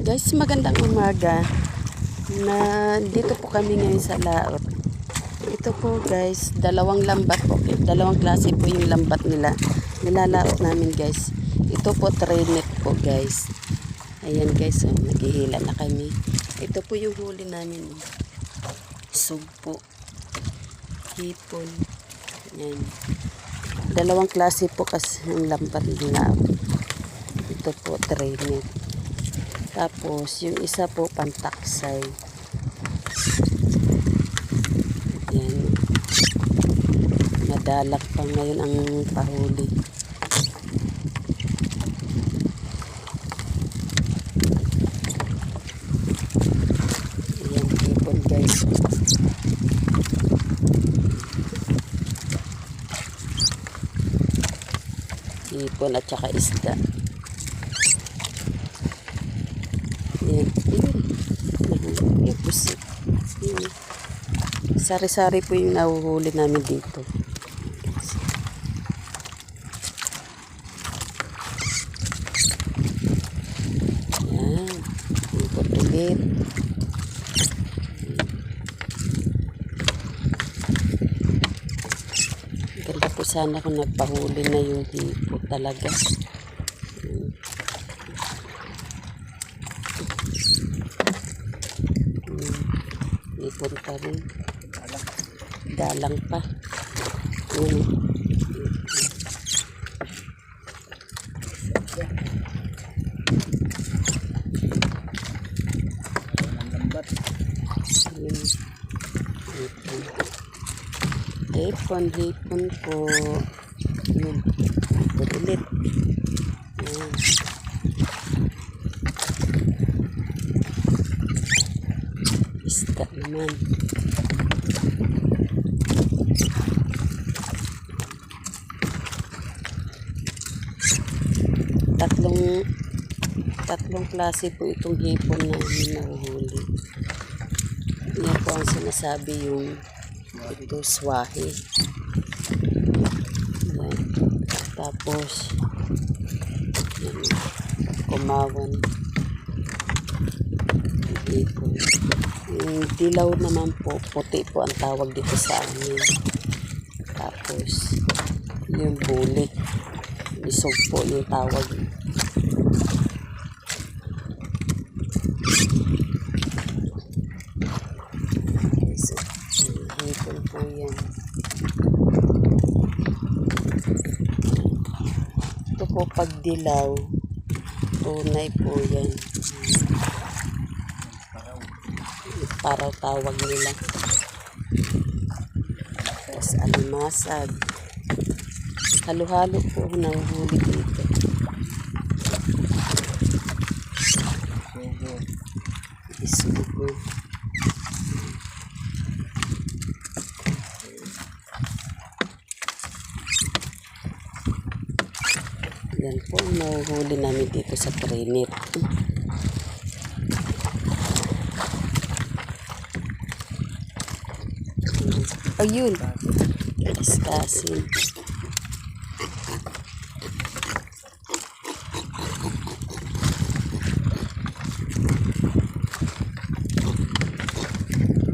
Guys, magandang umaga. Na dito po kami ngayon sa laot. Ito po guys, dalawang lambat po. Dalawang klase po yung lambat nila. Nilalaot namin guys. Ito po trinet po guys. Ayan guys, oh, naghihila na kami. Ito po yung huli namin. Sugpo. Hipon. Ayan. Dalawang klase po kasi yung lambat nila. Ito po trinet. Tapos, yung isa po pantaksay. Yan. Madalak pa ngayon ang pahuli. Ayan, hipon guys. Hipon at saka isda. Yan. Yun. Yung pusit. Yun. Sari-sari po yung nahuhuli namin dito. Yan. Ikot ulit. Ganda po sana kung nagpahuli na yung hipo talaga. Ipon pa rin. Dalang pa. Yun. Hipon. Hipon, po. Yun. Ulit. Yan. Isda naman. Tatlong tatlong klase po itong hipon na nahuhuli. Yan po ang sinasabi yung ito swahe. Yan. Tapos yan, kumawan. Hipon. Yung dilaw naman po, puti po ang tawag dito sa amin. Tapos, yung bulik. Isog po yung tawag. So, hipon po yan. Ito po pag dilaw, tunay po yan. Paraw tawag nila. Tapos alimasag. Halo-halo po ang nahuhuli dito. Isugo. Yan po ang nahuhuli namin dito sa Trinit. Ayun. Iskasin.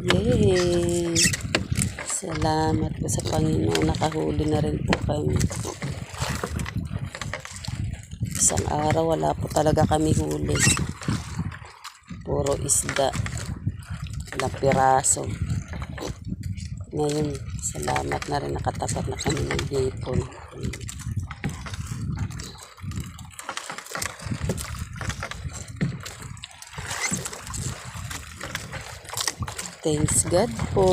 Yay! Salamat po sa Panginoon. Nakahuli na rin po kami. Isang araw wala po talaga kami huli. Puro isda. Walang piraso. Ngayon, salamat na rin nakatapat na kami ng hipon. Thanks God po.